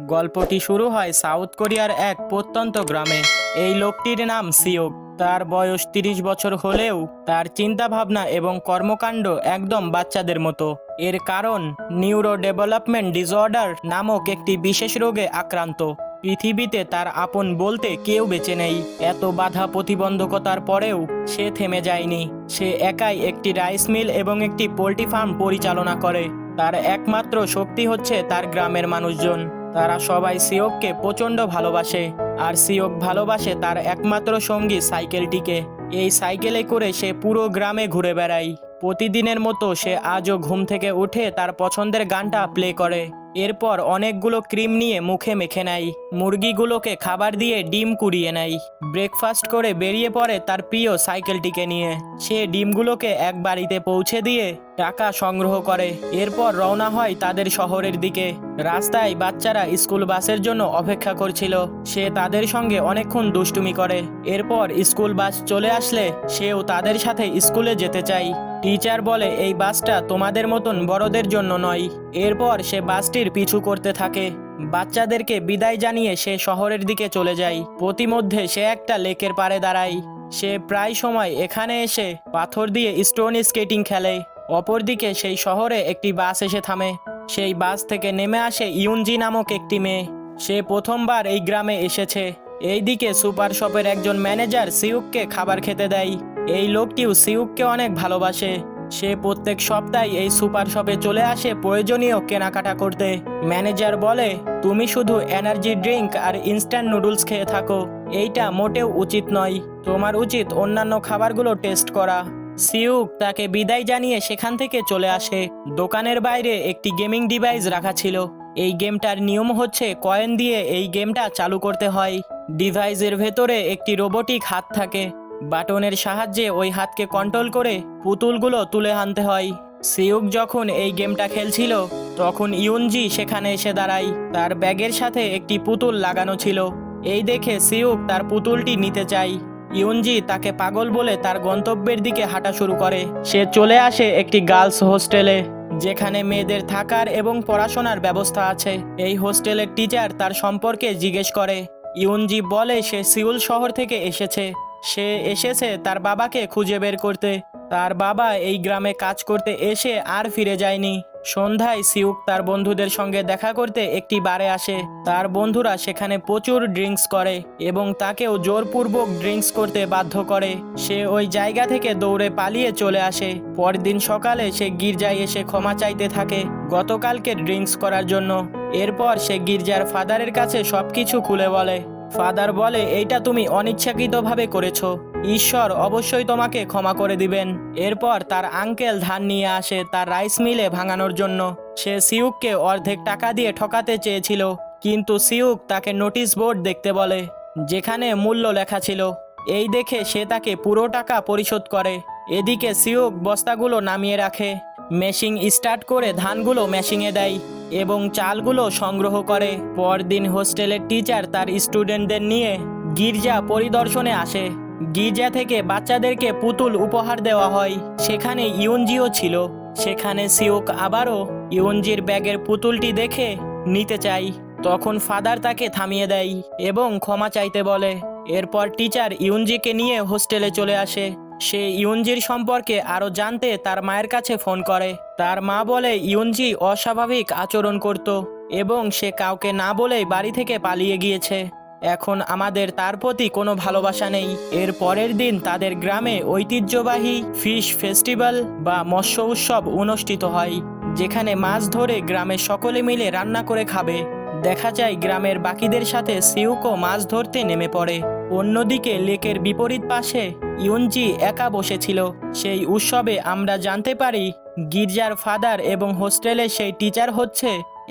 গল্পটি শুরু হয় সাউথ কোরিয়ার এক প্রত্যন্ত গ্রামে। এই লোকটির নাম সিওক তার বয়স তিরিশ বছর হলেও তার চিন্তাভাবনা এবং কর্মকাণ্ড একদম বাচ্চাদের মতো। এর কারণ নিউরো ডেভেলপমেন্ট ডিসঅর্ডার নামক একটি বিশেষ রোগে আক্রান্ত। পৃথিবীতে তার আপন বলতে কেউ বেঁচে নেই। এত বাধা প্রতিবন্ধকতার পরেও সে থেমে যায়নি। সে একাই একটি রাইস মিল এবং একটি পোল্ট্রি ফার্ম পরিচালনা করে। তার একমাত্র শক্তি হচ্ছে তার গ্রামের মানুষজন। তারা সবাই সিওককে প্রচণ্ড ভালোবাসে, আর সিওক ভালোবাসে তার একমাত্র সঙ্গী সাইকেলটিকে। এই সাইকেলে করে সে পুরো গ্রামে ঘুরে বেড়ায়। প্রতিদিনের মতো সে আজও ঘুম থেকে উঠে তার পছন্দের গানটা প্লে করে। এরপর অনেকগুলো ক্রিম নিয়ে মুখে মেখে নেয়। মুরগিগুলোকে খাবার দিয়ে ডিম কুড়িয়ে নেয়। ব্রেকফাস্ট করে বেরিয়ে পড়ে তার প্রিয় সাইকেলটিকে নিয়ে। সে ডিমগুলোকে এক বাড়িতে পৌঁছে দিয়ে টাকা সংগ্রহ করে। এরপর রওনা হয় তাদের শহরের দিকে। রাস্তায় বাচ্চারা স্কুল বাসের জন্য অপেক্ষা করছিল। সে তাদের সঙ্গে অনেকক্ষণ দুষ্টুমি করে। এরপর স্কুল বাস চলে আসলে সেও তাদের সাথে স্কুলে যেতে চায়। টিচার বলে, এই বাসটা তোমাদের মতন বড়দের জন্য নয়। এরপর সে বাসটির পিছু করতে থাকে। বাচ্চাদেরকে বিদায় জানিয়ে সে শহরের দিকে চলে যায়। প্রতিমধ্যে সে একটা লেকের পাড়ে দাঁড়ায়। সে প্রায় সময় এখানে এসে পাথর দিয়ে স্টোন স্কেটিং খেলে। অপরদিকে সেই শহরে একটি বাস এসে থামে। সেই বাস থেকে নেমে আসে ইউনজি নামক একটি মেয়ে। সে প্রথমবার এই গ্রামে এসেছে। এইদিকে সুপার শপের একজন ম্যানেজার সিউককে খাবার খেতে দেয়। এই লোকটিও সিউককে অনেক ভালোবাসে। সে প্রত্যেক সপ্তাহে এই সুপার শপে চলে আসে প্রয়োজনীয় কেনাকাটা করতে। ম্যানেজার বলে, তুমি শুধু এনার্জি ড্রিঙ্ক আর ইনস্ট্যান্ট নুডলস খেয়ে থাকো। এইটা মোটেও উচিত নয়। তোমার উচিত অন্যান্য খাবারগুলো টেস্ট করা। সিউক তাকে বিদায় জানিয়ে সেখান থেকে চলে আসে। দোকানের বাইরে একটি গেমিং ডিভাইস রাখা ছিল। এই গেমটার নিয়ম হচ্ছে কয়েন দিয়ে এই গেমটা চালু করতে হয়। ডিভাইসের ভেতরে একটি রোবোটিক হাত থাকে। বাটনের সাহায্যে ওই হাতকে কন্ট্রোল করে পুতুলগুলো তুলে আনতে হয়। সিউক যখন এই গেমটা খেলছিল, তখন ইউনজি সেখানে এসে দাঁড়ায়। তার ব্যাগের সাথে একটি পুতুল লাগানো ছিল। এই দেখে সিউক তার পুতুলটি নিতে চায়। ইউনজি তাকে পাগল বলে তার গন্তব্যের দিকে হাঁটা শুরু করে। সে চলে আসে একটি গার্লস হোস্টেলে, যেখানে মেয়েদের থাকার এবং পড়াশোনার ব্যবস্থা আছে। এই হোস্টেলের টিচার তার সম্পর্কে জিজ্ঞেস করে। ইউনজি বলে, সে সিউল শহর থেকে এসেছে। সে এসেছে তার বাবাকে খুঁজে বের করতে। তার বাবা এই গ্রামে কাজ করতে এসে আর ফিরে যায়নি। সন্ধ্যায় সিউক তার বন্ধুদের সঙ্গে দেখা করতে একটি বারে আসে। তার বন্ধুরা সেখানে প্রচুর ড্রিঙ্কস করে এবং তাকেও জোরপূর্বক ড্রিঙ্কস করতে বাধ্য করে। সে ওই জায়গা থেকে দৌড়ে পালিয়ে চলে আসে। পরদিন সকালে সে গির্জায় এসে ক্ষমা চাইতে থাকে গতকালকে ড্রিঙ্কস করার জন্য। এরপর সে গির্জার ফাদারের কাছে সবকিছু খুলে বলে। ফাদার বলে, এইটা তুমি অনিচ্ছাকৃতভাবে করেছ। ঈশ্বর অবশ্যই তোমাকে ক্ষমা করে দিবেন। এরপর তার আঙ্কেল ধান নিয়ে আসে তার রাইস মিলে ভাঙানোর জন্য। সে সিউককে অর্ধেক টাকা দিয়ে ঠকাতে চেয়েছিল, কিন্তু সিউক তাকে নোটিশ বোর্ড দেখতে বলে, যেখানে মূল্য লেখা ছিল। এই দেখে সে তাকে পুরো টাকা পরিশোধ করে। এদিকে সিউক বস্তাগুলো নামিয়ে রাখে মেশিং স্টার্ট করে ধানগুলো মেশিংয়ে দেয় এবং চালগুলো সংগ্রহ করে। পরদিন হোস্টেলের টিচার তার স্টুডেন্টদের নিয়ে গির্জা পরিদর্শনে আসে। গির্জা থেকে বাচ্চাদেরকে পুতুল উপহার দেওয়া হয়। সেখানে ইউনজিও ছিল। সেখানে সিওক আবারও ইউনজির ব্যাগের পুতুলটি দেখে নিতে চাই। তখন ফাদার তাকে থামিয়ে দেয় এবং ক্ষমা চাইতে বলে। এরপর টিচার ইউনজিকে নিয়ে হোস্টেলে চলে আসে। সে ইউনজির সম্পর্কে আরও জানতে তার মায়ের কাছে ফোন করে। তার মা বলে ইউনজি অস্বাভাবিক আচরণ করত এবং সে কাউকে না বলেই বাড়ি থেকে পালিয়ে গিয়েছে। এখন আমাদের তার প্রতি কোনো ভালোবাসা নেই। এর পরের দিন তাদের গ্রামে ঐতিহ্যবাহী ফিশ ফেস্টিভ্যাল বা মৎস্য উৎসব অনুষ্ঠিত হয়, যেখানে মাছ ধরে গ্রামের সকলে মিলে রান্না করে খাবে। দেখা যায় গ্রামের বাকিদের সাথে সিউকও মাছ ধরতে নেমে পড়ে। অন্যদিকে লেকের বিপরীত পাশে ইউনজি একা বসেছিল। সেই উৎসবে আমরা জানতে পারি, গির্জার ফাদার এবং হোস্টেলের সেই টিচার হচ্ছে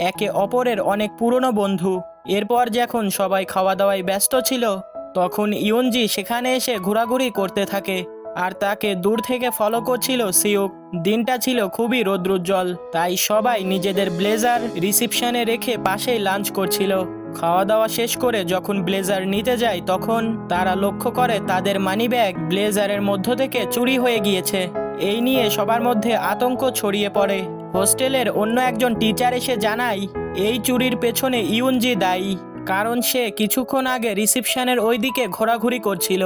একে অপরের অনেক পুরনো বন্ধু। এরপর যখন সবাই খাওয়া দাওয়ায় ব্যস্ত ছিল, তখন ইউনজি সেখানে এসে ঘোরাঘুরি করতে থাকে। আর তাকে দূর থেকে ফলো করছিল সিউক। দিনটা ছিল খুবই রৌদ্রোজ্জ্বল, তাই সবাই নিজেদের ব্লেজার রিসিপশনে রেখে পাশেই লাঞ্চ করছিল। খাওয়া দাওয়া শেষ করে যখন ব্লেজার নিতে যায়, তখন তারা লক্ষ্য করে তাদের মানিব্যাগ ব্লেজারের মধ্য থেকে চুরি হয়ে গিয়েছে। এই নিয়ে সবার মধ্যে আতঙ্ক ছড়িয়ে পড়ে। হোস্টেলের অন্য একজন টিচার এসে জানায় এই চুরির পেছনে ইউনজি দায়ী, কারণ সে কিছুক্ষণ আগে রিসিপশনের ওই দিকে ঘোরাঘুরি করছিল।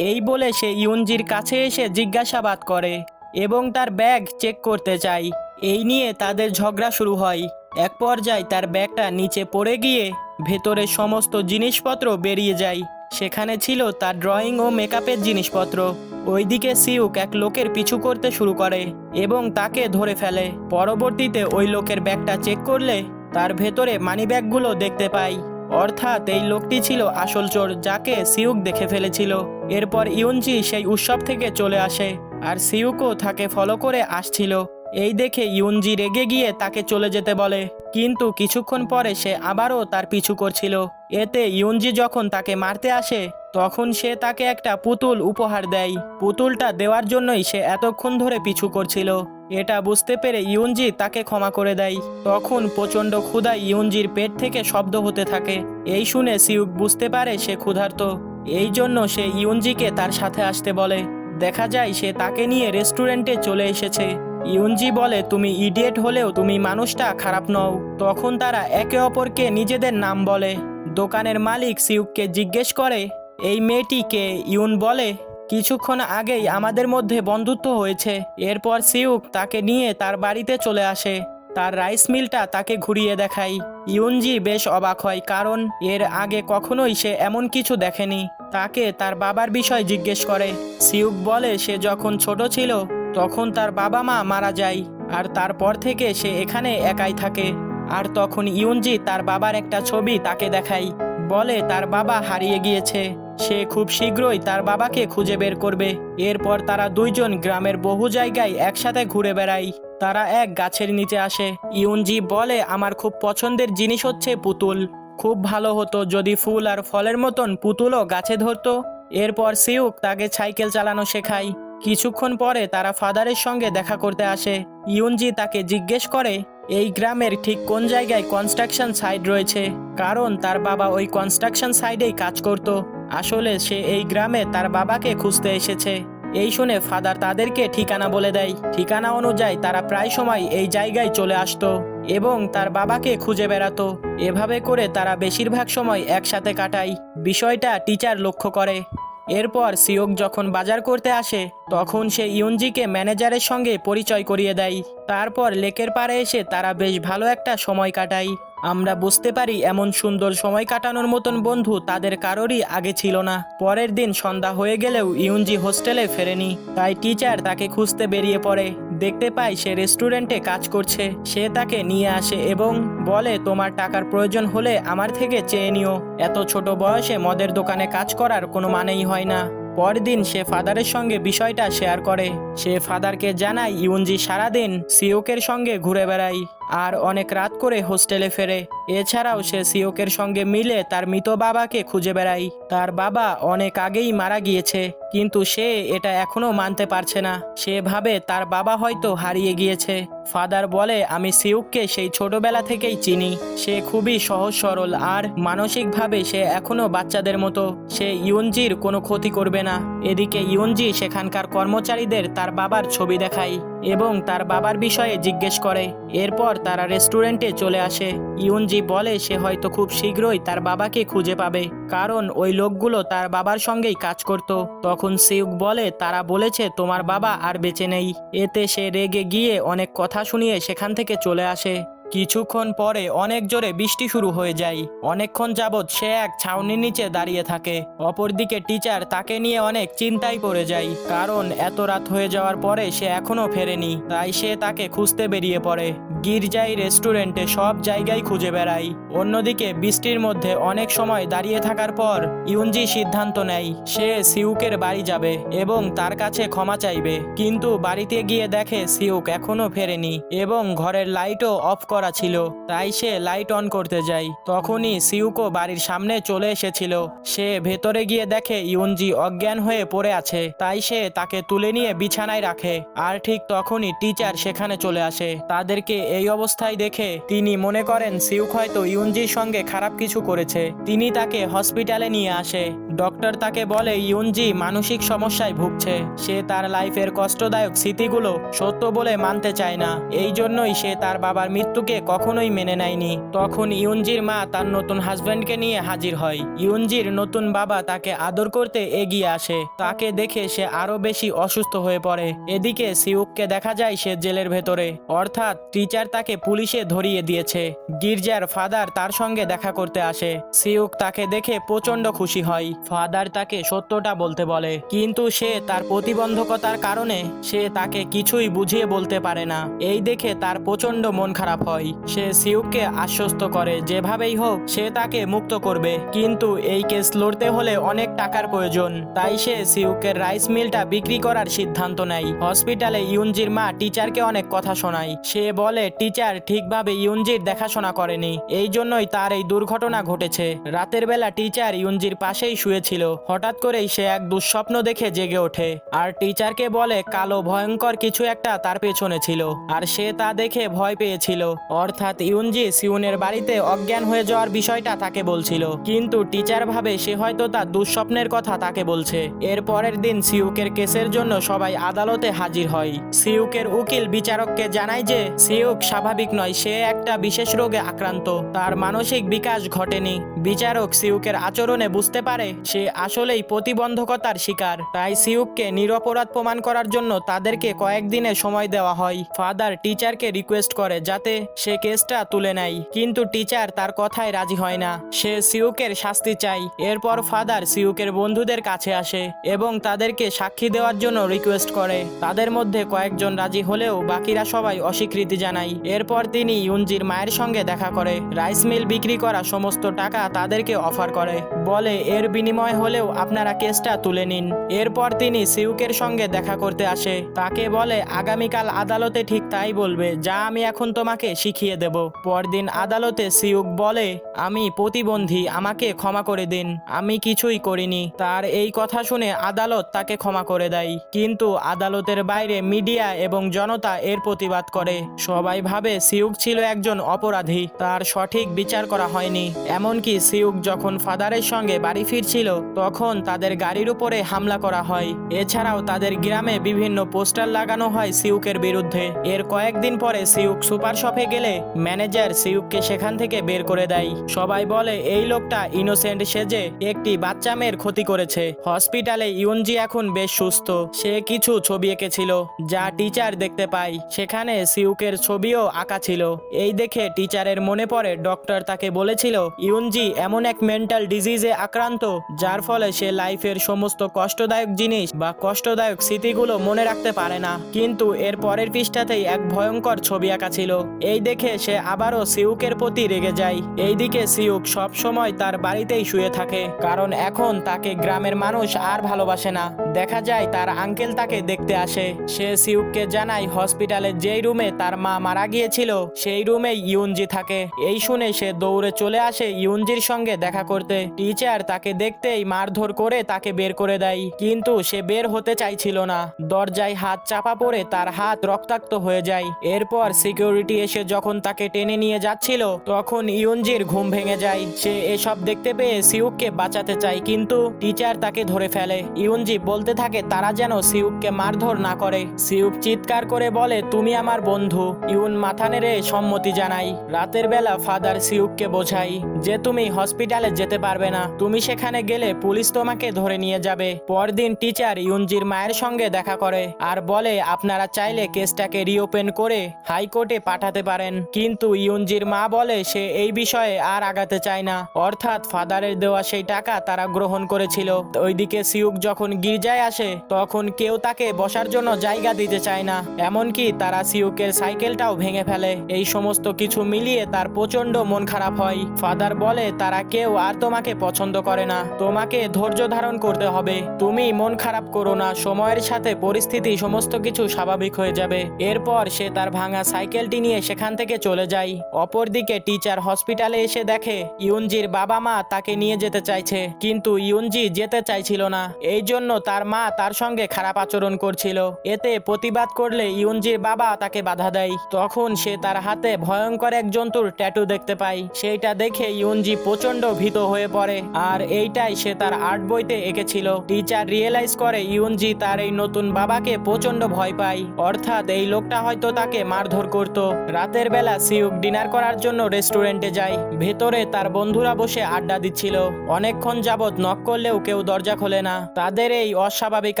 এই বলে সে ইউনজির কাছে এসে জিজ্ঞাসাবাদ করে এবং তার ব্যাগ চেক করতে চায়। এই নিয়ে তাদের ঝগড়া শুরু হয়। এক পর্যায়ে তার ব্যাগটা নিচে পড়ে গিয়ে ভেতরে সমস্ত জিনিসপত্র বেরিয়ে যায়। সেখানে ছিল তার ড্রয়িং ও মেকআপের জিনিসপত্র। ওইদিকে সিউক এক লোকের পিছু করতে শুরু করে এবং তাকে ধরে ফেলে। পরবর্তীতে ওই লোকের ব্যাগটা চেক করলে তার ভেতরে মানিব্যাগগুলো দেখতে পাই। অর্থাৎ এই লোকটি ছিল আসল চোর যাকে সিউক দেখে ফেলেছিল। এরপর ইউনজি সেই উৎসব থেকে চলে আসে আর সিউকও তাকে ফলো করে আসছিল। এই দেখে ইউনজি রেগে গিয়ে তাকে চলে যেতে বলে। কিন্তু কিছুক্ষণ পরে সে আবারও তার পিছু করছিল। এতে ইউনজি যখন তাকে মারতে আসে, তখন সে তাকে একটা পুতুল উপহার দেয়। পুতুলটা দেওয়ার জন্যই সে এতক্ষণ ধরে পিছু করছিল। এটা বুঝতে পেরে ইউনজি তাকে ক্ষমা করে দেয়। তখন প্রচণ্ড ক্ষুধায় ইউনজির পেট থেকে শব্দ হতে থাকে। এই শুনে সিউক বুঝতে পারে সে ক্ষুধার্ত। এই জন্য সে ইউনজিকে তার সাথে আসতে বলে। দেখা যায় সে তাকে নিয়ে রেস্টুরেন্টে চলে এসেছে। ইউনজি বলে, তুমি ইডিয়েট হলেও তুমি মানুষটা খারাপ নও। তখন তারা একে অপরকে নিজেদের নাম বলে। দোকানের মালিক সিউককে জিজ্ঞেস করে, এই মেয়েটি কে? ইউন বলে কিছুক্ষণ আগেই আমাদের মধ্যে বন্ধুত্ব হয়েছে। এরপর সিউক তাকে নিয়ে তার বাড়িতে চলে আসে। তার রাইস মিলটা তাকে ঘুরিয়ে দেখায়। ইউনজি বেশ অবাক হয় কারণ এর আগে কখনোই সে এমন কিছু দেখেনি। তাকে তার বাবার বিষয় জিজ্ঞেস করে। সিউক বলে, সে যখন ছোট ছিল, তখন তার বাবা মা মারা যায়, আর তারপর থেকে সে এখানে একাই থাকে। আর তখন ইউনজি তার বাবার একটা ছবি তাকে দেখায়। বলে, তার বাবা হারিয়ে গিয়েছে। সে খুব শীঘ্রই তার বাবাকে খুঁজে বের করবে। এরপর তারা দুইজন গ্রামের বহু জায়গায় একসাথে ঘুরে বেড়ায়। তারা এক গাছের নিচে আসে। ইউনজি বলে, আমার খুব পছন্দের জিনিস হচ্ছে পুতুল। খুব ভালো হতো যদি ফুল আর ফলের মতন পুতুলও গাছে ধরতো। এরপর সিউক তাকে সাইকেল চালানো শেখায়। কিছুক্ষণ পরে তারা ফাদারের সঙ্গে দেখা করতে আসে। ইউনজি তাকে জিজ্ঞেস করে, এই গ্রামের ঠিক কোন জায়গায় কনস্ট্রাকশন সাইড রয়েছে? কারণ তার বাবা ওই কনস্ট্রাকশন সাইডেই কাজ করত। আসলে সে এই গ্রামে তার বাবাকে খুঁজতে এসেছে। এই শুনে ফাদার তাদেরকে ঠিকানা বলে দেয়। ঠিকানা অনুযায়ী তারা প্রায় সময় এই জায়গায় চলে আসতো এবং তার বাবাকে খুঁজে বেড়াতো। এভাবে করে তারা বেশিরভাগ সময় একসাথে কাটায়। বিষয়টা টিচার লক্ষ্য করে। এরপর সিওক যখন বাজার করতে আসে, তখন সে ইউনজিকে ম্যানেজারের সঙ্গে পরিচয় করিয়ে দেয়। তারপর লেকের পাড়ে এসে তারা বেশ ভালো একটা সময় কাটায়। আমরা বুঝতে পারি এমন সুন্দর সময় কাটানোর মতন বন্ধু তাদের কারোরই আগে ছিল না। পরের দিন সন্ধ্যা হয়ে গেলেও ইউনজি হোস্টেলে ফেরেনি। তাই টিচার তাকে খুঁজতে বেরিয়ে পড়ে। দেখতে পাই সে রেস্টুরেন্টে কাজ করছে। সে তাকে নিয়ে আসে এবং বলে, তোমার টাকার প্রয়োজন হলে আমার থেকে চেয়ে নিও। এত ছোট বয়সে মদের দোকানে কাজ করার কোনো মানেই হয় না। পরদিন সে ফাদারের সঙ্গে বিষয়টা শেয়ার করে। সে ফাদারকে জানায়, ইউনজি সারাদিন সিওকের সঙ্গে ঘুরে বেড়ায়। আর অনেক রাত করে হোস্টেলে ফেরে। এছাড়াও সে সিওকের সঙ্গে মিলে তার মৃত বাবাকে খুঁজে বেড়ায়। তার বাবা অনেক আগেই মারা গিয়েছে, কিন্তু সে এটা এখনও মানতে পারছে না। সে ভাবে তার বাবা হয়তো হারিয়ে গিয়েছে। ফাদার বলে, আমি সিউককে সেই ছোটবেলা থেকেই চিনি। সে খুবই সহজ সরল আর মানসিকভাবে সে এখনও বাচ্চাদের মতো। সে ইউনজির কোনো ক্ষতি করবে না। এদিকে ইউনজি সেখানকার কর্মচারীদের তার বাবার ছবি দেখায়। এবং তার বাবার বিষয়ে জিজ্ঞেস করে। এরপর তারা রেস্টুরেন্টে চলে আসে। ইউনজি বলে, সে হয়তো খুব শীঘ্রই তার বাবাকে খুঁজে পাবে, কারণ ওই লোকগুলো তার বাবার সঙ্গেই কাজ করত। তখন সিউক বলে, তারা বলেছে, তোমার বাবা আর বেঁচে নেই। এতে সে রেগে গিয়ে অনেক কথা শুনিয়ে সেখান থেকে চলে আসে। কিছুক্ষণ পরে অনেক জোরে বৃষ্টি শুরু হয়ে যায়। অনেকক্ষণ যাবৎ সে এক ছাউনির নিচে দাঁড়িয়ে থাকে। অপরদিকে টিচার তাকে নিয়ে অনেক চিন্তায় পড়ে যায়। কারণ এত রাত হয়ে যাওয়ার পরে সে এখনও ফেরেনি। তাই সে তাকে খুঁজতে বেরিয়ে পড়ে। গির্জাই রেস্টুরেন্টে সব জায়গায় খুঁজে বেড়ায়। অন্যদিকে বৃষ্টির মধ্যে অনেক সময় দাঁড়িয়ে থাকার পর ইউনজি সিদ্ধান্ত নেয়, সে সিউকের বাড়ি যাবে এবং তার কাছে ক্ষমা চাইবে। কিন্তু বাড়িতে গিয়ে দেখে সিউক এখনও ফেরেনি এবং ঘরের লাইটও অফ করা ছিল। তাই সে লাইট অন করতে যায়। তখনই সিউকও বাড়ির সামনে চলে এসেছিল। সে ভেতরে গিয়ে দেখে ইউনজি অজ্ঞান হয়ে পড়ে আছে। তাই সে তাকে তুলে নিয়ে বিছানায় রাখে। আর ঠিক তখনই টিচার সেখানে চলে আসে। তাদেরকে এই অবস্থায় দেখে তিনি মনে করেন সিউক হয়তো ইউনজির সঙ্গে খারাপ কিছু করেছে। তিনি তাকে হসপিটালে নিয়ে আসে। ডক্টর তাকে বলে, ইউনজি মানসিক সমস্যায় ভুগছে। সে তার লাইফের কষ্টদায়ক স্মৃতিগুলো সত্য বলে মানতে চায় না। এই জন্যই সে তার বাবার মৃত্যুকে সিদ্ধান্তকে কখনোই মেনে নেয়নি। তখন ইউনজির মা তার নতুন হাজব্যান্ডকে নিয়ে হাজির হয়। ইউনজির নতুন বাবা তাকে আদর করতে এগিয়ে আসে। তাকে দেখে সে আরও বেশি অসুস্থ হয়ে পড়ে। এদিকে সিউককে দেখা যায় সে জেলের ভেতরে। অর্থাৎ টিচার তাকে পুলিশে ধরিয়ে দিয়েছে। গির্জার ফাদার তার সঙ্গে দেখা করতে আসে। সিউক তাকে দেখে প্রচণ্ড খুশি হয়। ফাদার তাকে সত্যটা বলতে বলে। কিন্তু সে তার প্রতিবন্ধকতার কারণে সে তাকে কিছুই বুঝিয়ে বলতে পারে না। এই দেখে তার প্রচণ্ড মন খারাপ হয়। সে সিউককে আশ্বস্ত করে, যেভাবেই হোক, সে তাকে মুক্ত করবে। কিন্তু এই কেস লড়তে হলে অনেক টাকার প্রয়োজন। তাই সে সিউকের রাইস মিলটা বিক্রি করার সিদ্ধান্ত নেয়। হসপিটালে ইউনজির মা টিচারকে অনেক কথা শোনায়। সে বলে, টিচার ঠিকভাবে ইউনজির দেখাশোনা করেনি। এই জন্যই তার এই দুর্ঘটনা ঘটেছে। রাতের বেলা টিচার ইউনজির পাশেই শুয়েছিল। হঠাৎ করেই সে এক দুঃস্বপ্ন দেখে জেগে ওঠে। আর টিচারকে বলে, কালো ভয়ঙ্কর কিছু একটা তার পেছনে ছিল। আর সে তা দেখে ভয় পেয়েছিল। অর্থাৎ ইউনজি সিউনের বাড়িতে অজ্ঞান হয়ে যাওয়ার বিষয়টা তাকে বলছিল। কিন্তু টিচার ভাবে সে হয়তো তার দুঃস্বপ্নের কথা তাকে বলছে। এর পরের দিন সিউকের কেসের জন্য সবাই আদালতে হাজির হয়। সিউকের উকিল বিচারককে জানায় যে, সিউক স্বাভাবিক নয়, সে একটা বিশেষ রোগে আক্রান্ত। তার মানসিক বিকাশ ঘটেনি। বিচারক সিউকের আচরণে বুঝতে পারে, সে আসলেই প্রতিবন্ধকতার শিকার। তাই সিউককে নিরপরাধ প্রমাণ করার জন্য তাদেরকে কয়েকদিনের সময় দেওয়া হয়। ফাদার টিচারকে রিকোয়েস্ট করে যাতে সে কেসটা তুলে নেয়। কিন্তু টিচার তার কথায় রাজি হয় না। সে সিউকের শাস্তি চাই এরপর ফাদার সিউকের বন্ধুদের কাছে আসে এবং তাদেরকে সাক্ষী দেওয়ার জন্য রিকোয়েস্ট করে। তাদের মধ্যে কয়েকজন রাজি হলেও বাকিরা সবাই অস্বীকৃতি জানায়। এরপর তিনি ইউনজির মায়ের সঙ্গে দেখা করে। রাইস মিল বিক্রি করা সমস্ত টাকা তাদেরকে অফার করে। বলে, এর বিনিময় হলেও আপনারা কেসটা তুলে নিন। এরপর তিনি সিউকের সঙ্গে দেখা করতে আসে। তাকে বলে, আগামীকাল আদালতে ঠিক তাই বলবে। যা আমি এখন তোমাকে শিখিয়ে দেব। পরদিন আদালতে সিউক বলে, আমি প্রতিবন্ধী, আমাকে ক্ষমা করে দিন। আমি কিছুই করিনি। তার এই কথা শুনে আদালত তাকে ক্ষমা করে দেয়। কিন্তু আদালতের বাইরে মিডিয়া এবং জনতা এর প্রতিবাদ করে। সবাই ভাবে সিউক ছিল একজন অপরাধী। তার সঠিক বিচার করা হয়নি। এমনকি সিউক যখন ফাদারের সঙ্গে বাড়ি ফিরছিল, তখন তাদের গাড়ির উপরে হামলা করা হয়। এছাড়াও তাদের গ্রামে বিভিন্ন পোস্টার লাগানো হয় সিউকের বিরুদ্ধে। এর কয়েকদিন পরে সিউক সুপার শপে গেলে ম্যানেজার সিউককে সেখান থেকে বের করে দেয়। সবাই বলে, এই লোকটা ইনোসেন্ট সেজে একটি বাচ্চা মেয়ের ক্ষতি করেছে। হসপিটালে ইউনজি এখন বেশ সুস্থ। সে কিছু ছবি এঁকেছিল, যা টিচার দেখতে পায়। সেখানে সিউকের ছবিও আঁকা ছিল। এই দেখে টিচারের মনে পড়ে, ডক্টর তাকে বলেছিল, ইউনজি এমন এক মেন্টাল ডিজিজে আক্রান্ত, যার ফলে সে লাইফের সমস্ত কষ্টদায়ক জিনিস বা কষ্টদায়ক স্মৃতিগুলো মনে রাখতে পারে না। কিন্তু এর পরের পৃষ্ঠাতেই এক ভয়ঙ্কর ছবি আঁকা ছিল। এই দেখে সে আবারও সিউকের প্রতি রেগে যায়। এইদিকে সিউক সব সময় তার বাড়িতেই শুয়ে থাকে, কারণ এখন তাকে গ্রামের মানুষ আর ভালোবাসে না। দেখা যায় তার আঙ্কেল তাকে দেখতে আসে। সে সিউককে জানায়, হসপিটালের যেই রুমে তার মা মারা গিয়েছিল, সেই রুমে ইউনজি থাকে। এই শুনে সে দৌড়ে চলে আসে ইউনজির সঙ্গে দেখা করতে। টিচার তাকে দেখতেই মারধর করে তাকে বের করে দেয়, কিন্তু সে বের হতে চাইছিল না। দরজায় হাত চাপা পড়ে তার হাত রক্তাক্ত হয়ে যায়। এরপর সিকিউরিটি এসে যখন তাকে টেনে নিয়ে যাচ্ছিল, তখন ইউনজির ঘুম ভেঙে যায়। সে এসব দেখতে পেয়ে সিউককে বাঁচাতে চায়, কিন্তু টিচার তাকে ধরে ফেলে। ইউনজি বলতে থাকে, তারা যেন সিউককে মারধর না করে। সিউক চিৎকার করে বলে, তুমি আমার বন্ধু। ইউন মাথা নেড়ে সম্মতি জানাই রাতের বেলা ফাদার সিউককে বোঝাই যে, তুমি হসপিটালে যেতে পারবে না। তুমি সেখানে গেলে পুলিশ তোমাকে ধরে নিয়ে যাবে। পরদিন টিচার ইউনজির মায়ের সঙ্গে দেখা করে আর বলে, আপনারা চাইলে কেসটাকে রিওপেন করে হাইকোর্টে পাঠাতে পারেন। কিন্তু ইউনজির মা বলে, সে এই বিষয়ে আর আগাতে চায় না। অর্থাৎ ফাদারের দেওয়া সেই টাকা তারা গ্রহণ করেছিল। ওইদিকে সিউক যখন গির্জায় আসে, তখন কেউ তাকে বসার জন্য জায়গা দিতে চায় না। এমনকি তারা সিউকের সাইকেলটাও ভেঙে ফেলে। এই সমস্ত কিছু মিলিয়ে তার প্রচণ্ড মন খারাপ হয়। ফাদার বলে, তারা কেউ আর তোমাকে পছন্দ করে না। তোমাকে ধৈর্য ধারণ করতে হবে। তুমি মন খারাপ করো না। সময়ের সাথে পরিস্থিতি সমস্ত কিছু স্বাভাবিক হয়ে যাবে। এরপর সে তার ভাঙা সাইকেলটি নিয়ে সেখান থেকে চলে যায় অপরদিকে টিচার হসপিটালে এসে দেখে, ইউনজির বাবা মা তাকে নিয়ে যেতে চাইছে। কিন্তু ইউনজি যেতে চাইছিল না। এই জন্য তার মা তার সঙ্গে খারাপ আচরণ করছিল। এতে প্রতিবাদ করলে ইউনজির বাবা তাকে বাধা দেয়। তখন সে তার হাতে ভয়ঙ্কর এক জন্তুর ট্যাটু দেখতে পায়। সেইটা দেখে ইউনজি প্রচণ্ড ভীত হয়ে পড়ে। আর এইটাই সে তার আর্ট বইতে এঁকেছিল। টিচার রিয়েলাইজ করে ইউনজি তার এই নতুন বাবাকে প্রচণ্ড ভয় পায়। অর্থাৎ এই লোকটা হয়তো তাকে মারধর করত। রাতে রাতের বেলা সিউক ডিনার করার জন্য রেস্টুরেন্টে যায়। ভেতরে তার বন্ধুরা বসে আড্ডা দিচ্ছিল। অনেকক্ষণ যাবৎ নক করলেও কেউ দরজা খোলে না। তাদের এই অস্বাভাবিক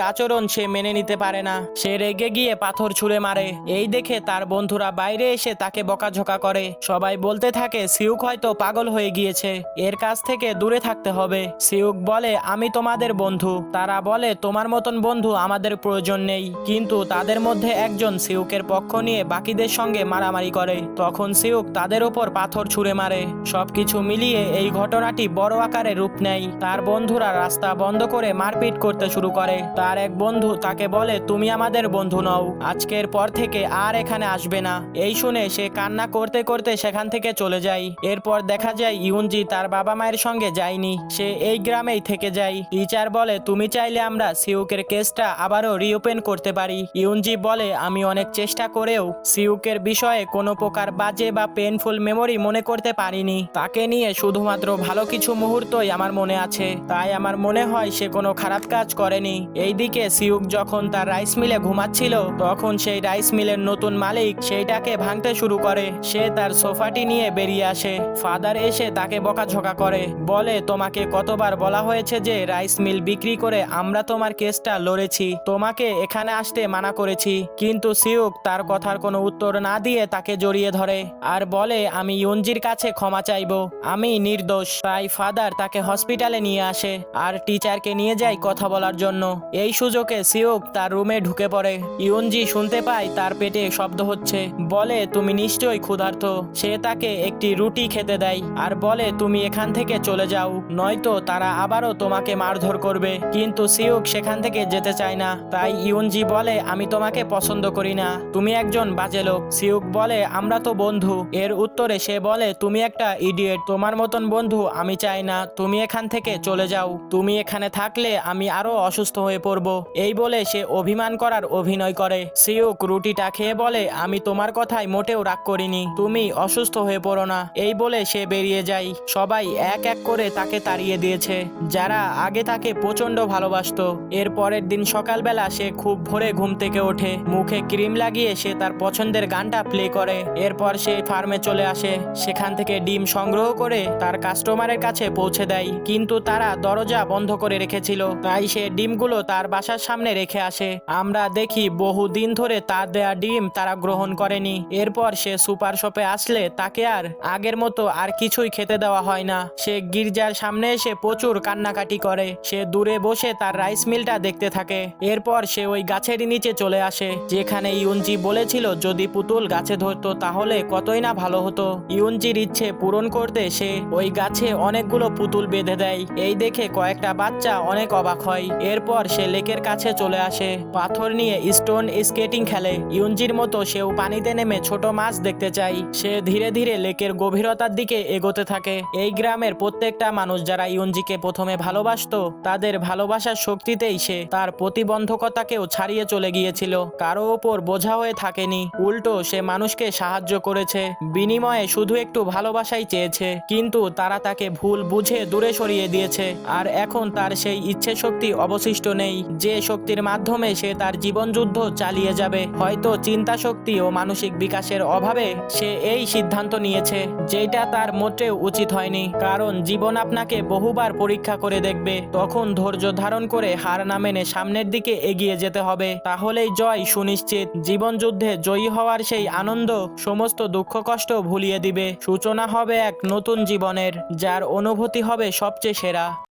আচরণ সে মেনে নিতে পারে না। সে রেগে গিয়ে পাথর ছুঁড়ে মারে। এই দেখে তার বন্ধুরা বাইরে এসে তাকে বকাঝকা করে। সবাই বলতে থাকে, সিউক হয়তো পাগল হয়ে গিয়েছে। এর কাছ থেকে দূরে থাকতে হবে। সিউক বলে, আমি তোমাদের বন্ধু। তারা বলে, তোমার মতন বন্ধু আমাদের প্রয়োজন নেই। কিন্তু তাদের মধ্যে একজন সিউকের পক্ষ নিয়ে বাকিদের সঙ্গে মারামারি করে। তখন সিউক তাদের ওপর পাথর ছুঁড়ে মারে। সবকিছু মিলিয়ে এই ঘটনাটি বড় আকারে রূপ নেয়। তার বন্ধুরা রাস্তা বন্ধ করে মারপিট করতে শুরু করে। তার এক বন্ধু তাকে বলে, তুমি আমাদের বন্ধু নও। আজকের পর থেকে আর এখানে আসবে না। এই শুনে সে কান্না করতে করতে সেখান থেকে চলে যায়। এরপর দেখা যায় ইউনজি তার বাবা মায়ের সঙ্গে যায়নি। সে এই গ্রামেই থেকে যায়। টিচার বলে, তুমি চাইলে আমরা সিউকের কেসটা আবারও রিওপেন করতে পারি। ইউনজি বলে, আমি অনেক চেষ্টা করেও সিউকের বিষয়ে কোনো প্রকার বাজে বা পেনফুল মেমোরি মনে করতে পারিনি। তাকে নিয়ে শুধুমাত্র ভালো কিছু মুহূর্তই আমার মনে আছে। তাই আমার মনে হয় সে কোনো খারাপ কাজ করেনি। এইদিকে সিউক যখন তার রাইস মিলে ঘুমাচ্ছিল, তখন সেই রাইস মিলের নতুন মালিক সেইটাকে ভাঙতে শুরু করে। সে তার সোফাটি নিয়ে বেরিয়ে আসে। ফাদার এসে তাকে বকাঝকা করে। বলে, তোমাকে কতবার বলা হয়েছে যে রাইস মিল বিক্রি করে আমরা তোমার কেসটা লড়েছি। তোমাকে এখানে আসতে মানা করেছি। কিন্তু সিউক তার কথার কোনো উত্তর না দিয়ে তাকে জড়িয়ে ধরে আর বলে, আমি ইউনজির কাছে ক্ষমা চাইব। আমি নির্দোষ। তাই ফাদার তাকে হসপিটালে নিয়ে আসে আর টিচারকে নিয়ে যায় কথা বলার জন্য। এই সুযোগে সিউক তার রুমে ঢুকে পড়ে। ইউনজি শুনতে পায় তার পেটে শব্দ হচ্ছে। বলে, তুমি নিশ্চয়ই ক্ষুধার্ত। সে তাকে একটি রুটি খেতে দেয় আর বলে, তুমি এখান থেকে চলে যাও। নয়তো তারা আবারও তোমাকে মারধর করবে। কিন্তু সিউক সেখান থেকে যেতে চায় না। তাই ইউনজি বলে, আমি তোমাকে পছন্দ করি না। তুমি একজন বাজে লোক। সিউক বলে আমরা তো বন্ধু। এর উত্তরে সে বলে, তুমি একটা ইডিয়েট তোমার মতন বন্ধু আমি চাই না। তুমি এখান থেকে চলে যাও। তুমি এখানে থাকলে আমি আরও অসুস্থ হয়ে পড়ব। এই বলে সে অভিমান করার অভিনয় করে। সিউক রুটিটা খেয়ে বলে, আমি তোমার কথায় মোটেও রাগ করিনি। তুমি অসুস্থ হয়ে পড়ো না। এই বলে সে বেরিয়ে যায়। সবাই এক এক করে তাকে তাড়িয়ে দিয়েছে। যারা আগে তাকে প্রচণ্ড ভালোবাসতো, এর পরের দিন সকালবেলা সে খুব ভোরে ঘুম থেকে ওঠে। মুখে ক্রিম লাগিয়ে সে তার পছন্দের গানটা প্লে করে। এরপর সে ফার্মে চলে আসে। সেখান থেকে ডিম সংগ্রহ করে তার কাস্টমারের কাছে পৌঁছে দেয়। কিন্তু তারা দরজা বন্ধ করে রেখেছিল। তাই সে ডিমগুলো তার বাসার সামনে রেখে আসে। আমরা দেখি বহু দিন ধরে তার দেয়া ডিম তারা গ্রহণ করেনি। এরপর সে সুপার শপে আসলে তাকে আর আগের মতো আর কিছুই খেতে দেওয়া হয় না। সে গির্জার সামনে এসে প্রচুর কান্নাকাটি করে। সে দূরে বসে তার রাইস মিলটা দেখতে থাকে। এরপর সে ওই গাছের নিচে চলে আসে। যেখানে ইউনজি বলেছিল, যদি পুতুল গাছে ধরতো তাহলে কতই না ভালো হতো। ইউনজির ইচ্ছে পূরণ করতে সে ওই গাছে অনেকগুলো পুতুল বেঁধে দেয়। এই দেখে কয়েকটা বাচ্চা অনেক অবাক হয়। এরপর সে লেকের কাছে চলে আসে। পাথর নিয়ে স্টোন স্কেটিং খেলে। ইউনজির মতো সেও পানিতে নেমে ছোট মাছ দেখতে চাই সে ধীরে ধীরে লেকের গভীরতার দিকে এগোতে থাকে। এই গ্রামের প্রত্যেকটা মানুষ যারা ইউনজিকে প্রথমে ভালোবাসতো, তাদের ভালোবাসার শক্তিতেই সে তার প্রতিবন্ধকতাকেও ছাড়িয়ে চলে গিয়েছিল। কারও ওপর বোঝা হয়ে থাকেনি। উল্টো সে মানুষকে সাহায্য করেছে। বিনিময়ে শুধু একটু ভালোবাসাই চেয়েছে, কিন্তু তারা তাকে ভুল বুঝে দূরে সরিয়ে দিয়েছে। আর এখন তার সেই ইচ্ছে শক্তি অবশিষ্ট নেই, যে শক্তির মাধ্যমে সে তার জীবন যুদ্ধ চালিয়ে যাবে। হয়তো চিন্তা শক্তি ও মানসিক বিকাশের অভাবে সে এই সিদ্ধান্ত নিয়েছে যেটা তার মোটেও উচিত হয়নি। কারণ জীবন আপনাকে বহুবার পরীক্ষা করে দেখবে, তখন ধৈর্য ধারণ করে হার না মেনে সামনের দিকে এগিয়ে যেতে হবে। তাহলেই জয় সুনিশ্চিত। জীবন যুদ্ধে জয়ী হওয়ার সেই আনন্দ সমস্ত দুঃখ কষ্ট ভুলিয়ে দিবে। সূচনা হবে এক নতুন জীবনের, যার অনুভূতি হবে সবচেয়ে সেরা।